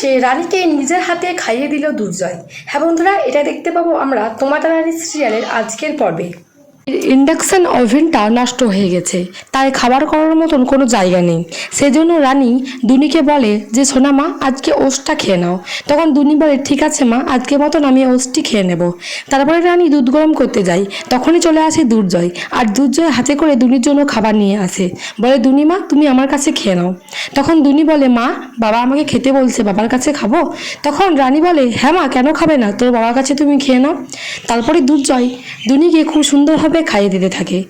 সে রানীকে নিজের হাতে খাইয়ে দিল দুর্জয়। হ্যাঁ বন্ধুরা, এটা দেখতে পাবো আমরা তোমাদের রানী সিরিয়ালের আজকের পর্বে। ইন্ডাকশন ওভেনটা নষ্ট হয়ে গেছে। তাই খাবার করার মতন কোনো জায়গা নেই। সেজন্য রানী দুনিকে বলে যে সোনা মা, আজকে ওষটা খেয়ে নাও। তখন দুনি বলে, ঠিক আছে মা, আজকে মতন আমি ওষটি খেয়ে নেব। তারপরে রানী দুধ গরম করতে যাই তখনই চলে আসে দুর্জয়। আর দুর্জয় হাতে করে দুনির জন্য খাবার নিয়ে আসে। বলে, দুনি মা, তুমি আমার কাছে খেয়ে নাও। তখন দুনি বলে, মা, বাবা আমাকে খেতে বলছে, বাবার কাছে খাব? তখন রানী বলে হ্যাঁ মা, কেন খাবে না? তোর বাবার কাছে তুমি খেয়ে নাও। তারপরে দুর্জয় দুনিকে খুব সুন্দরভাবে খাইয়ে দিতে থাকে।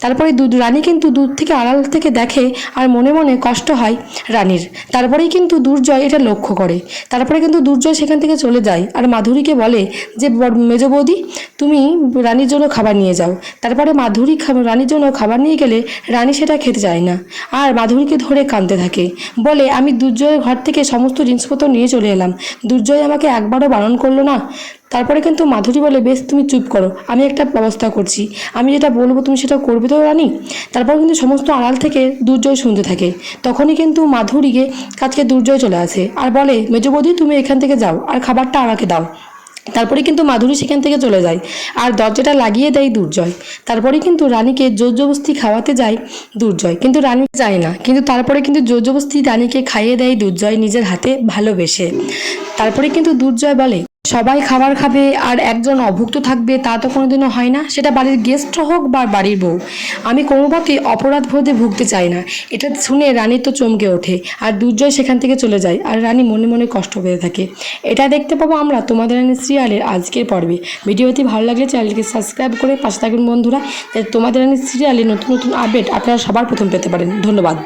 তারপরে দুধ, রানী কিন্তু দুধ থেকে আড়াল থেকে দেখে আর মনে মনে কষ্ট হয় রানীর। তারপরেই কিন্তু দুর্জয় এটা লক্ষ্য করে। তারপরে কিন্তু দুর্জয় সেখান থেকে চলে যায় আর মাধুরীকে বলে যে মেজ বৌদি, তুমি রানীর জন্য খাবার নিয়ে যাও। তারপরে মাধুরী রানীর জন্য খাবার নিয়ে গেলে রানী সেটা খেতে চায় না। আর মাধুরীকে ধরে কাঁদতে থাকে। বলে, আমি দুর্জয়ের ঘর থেকে সমস্ত জিনিসপত্র নিয়ে চলে এলাম। দুর্জয় আমাকে একবারও বারণ করল না। তারপরে কিন্তু মাধুরী বলে, বেশ, তুমি চুপ করো, আমি একটা ব্যবস্থা করছি। আমি যেটা বলব, তুমি সেটা করবে তো রানী? তারপর কিন্তু সমস্ত আড়াল থেকে দুর্জয় শুনতে থাকে। তখনই কিন্তু মাধুরীকে কাছকে দুর্জয় চলে আসে আর বলে মেজবৌদি তুমি এখান থেকে যাও আর খাবারটা আমাকে দাও। তারপরে কিন্তু মাধুরী সেখান থেকে চলে যায় আর দরজাটা লাগিয়ে দেয় দুর্জয়। তারপরে কিন্তু রানীকে জোর জবস্তি খাওয়াতে যায় দুর্জয়। কিন্তু রানী যায় না। কিন্তু তারপরে কিন্তু জোর জবস্তি রানীকে খাইয়ে দেয় দুর্জয় নিজের হাতে ভালোবেসে। তারপরে কিন্তু দুর্জয় বলে সবাই খাবার খাবে আর একজন অভুক্ত থাকবে, তা তো কোনোদিনও হয় না। সেটা বাড়ির গেস্ট হোক বা বাড়ির বউ। আমি কোনো মতে অপরাধ বোধে ভুগতে চাই না। এটা শুনে রানী তো চমকে ওঠে আর দুর্জয় সেখান থেকে চলে যায় আর রানী মনে মনে কষ্ট পেতে থাকে। এটা দেখতে পাবো আমরা তোমাদের রানী সিরিয়ালের আজকের পর্বে। ভিডিওটি ভালো লাগলে চ্যানেলটিকে সাবস্ক্রাইব করে পাশে থাকুন বন্ধুরা। তোমাদের রানী সিরিয়ালে নতুন নতুন আপডেট আপনারা সবার প্রথম পেতে পারেন। ধন্যবাদ।